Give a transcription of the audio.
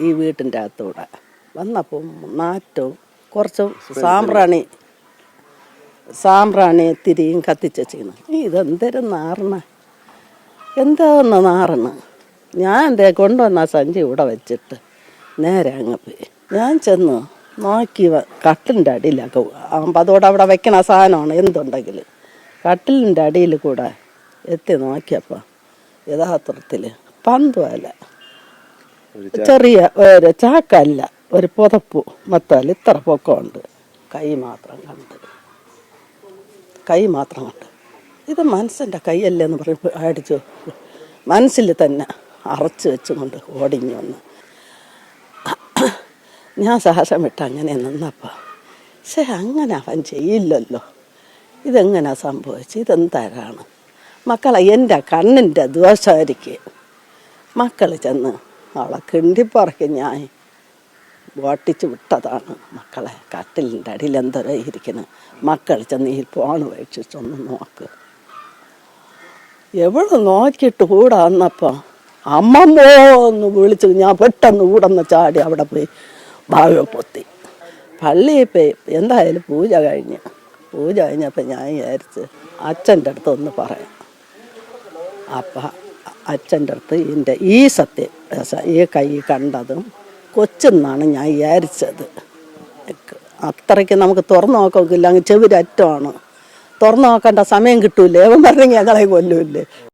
ഈ വീട്ടിന്റെ അകത്തൂടെ. വന്നപ്പോൾ നാറ്റവും കുറച്ച് സാമ്പ്രാണി സാമ്പ്രാണി തിരിയും കത്തിച്ചു ഇതെന്തരും നാറണ എന്താന്ന് നാറണ് ഞാൻ എന്തേ കൊണ്ടുവന്ന സഞ്ചി ഇവിടെ വെച്ചിട്ട് നേരെ അങ്ങ് പോയി. ഞാൻ ചെന്ന് നോക്കി കട്ടിലിന്റെ അടിയിലൊക്കെ ആകുമ്പോൾ അതോടെ അവിടെ വെക്കണ സാധനമാണ് എന്തുണ്ടെങ്കിൽ കട്ടിലിന്റെ അടിയിൽ കൂടെ എത്തി നോക്കിയപ്പോൾ യഥാർത്ഥത്തിൽ പന്തുമല്ല ചെറിയ ഒരു ചാക്കല്ല ഒരു പുതപ്പ് മത്താൽ ഇത്ര പൊക്കമുണ്ട്. കൈ മാത്രം കണ്ട്. കൈ മാത്രം കണ്ട്. ഇത് മനസ്സിന്റെ കൈയല്ലേ എന്ന് പറയുമ്പോൾ അടിച്ചു. മനസ്സിൽ തന്നെ അറച്ച് വെച്ചുകൊണ്ട് ഓടിഞ്ഞു വന്ന്. ഞാൻ സാഹസം വിട്ട് അങ്ങനെ നിന്നപ്പോൾ പക്ഷേ അങ്ങനെ അവൻ ചെയ്യില്ലല്ലോ. ഇതെങ്ങനെ സംഭവിച്ചു? ഇതെന്താരാണ്? മക്കളെ എന്റെ കണ്ണിന്റെ ദോഷമായിരിക്കും മക്കൾ ചെന്ന് അവളെ കിണ്ടിപ്പറക്കി ഞാൻ ഓട്ടിച്ച് വിട്ടതാണ് മക്കളെ. കട്ടിലിന്റെ അടിയിൽ എന്തോരോ ഇരിക്കുന്നത് മക്കൾ ചെന്ന് ഈ ഫോൺ വെച്ചിട്ടൊന്ന് നോക്ക്. എവിടെ നോക്കിയിട്ട് കൂടെ വന്നപ്പോൾ അമ്മമ്മോ എന്ന് വിളിച്ച്. ഞാൻ പെട്ടെന്ന് കൂടന്ന് ചാടി അവിടെ പോയി ഭാവി പൊത്തി. പള്ളിയിൽ പോയി എന്തായാലും പൂജ കഴിഞ്ഞ്. പൂജ കഴിഞ്ഞപ്പോൾ ഞാൻ വിചാരിച്ച് അച്ഛന്റെ അടുത്ത് ഒന്ന് പറയാം. അപ്പം അച്ഛന്റെ അടുത്ത് എന്റെ ഈ സത്യം ഈ കൈ കണ്ടതും കൊച്ചെന്നാണ് ഞാൻ വിചാരിച്ചത്. അത്രയ്ക്ക് നമുക്ക് തുറന്നു നോക്കില്ല അങ്ങ് ചെവിരറ്റമാണ്. തുറന്നു നോക്കേണ്ട സമയം കിട്ടൂലേ അവൻ പറഞ്ഞെങ്കിൽ ഞങ്ങളെ കൊല്ലൂല്ലേ?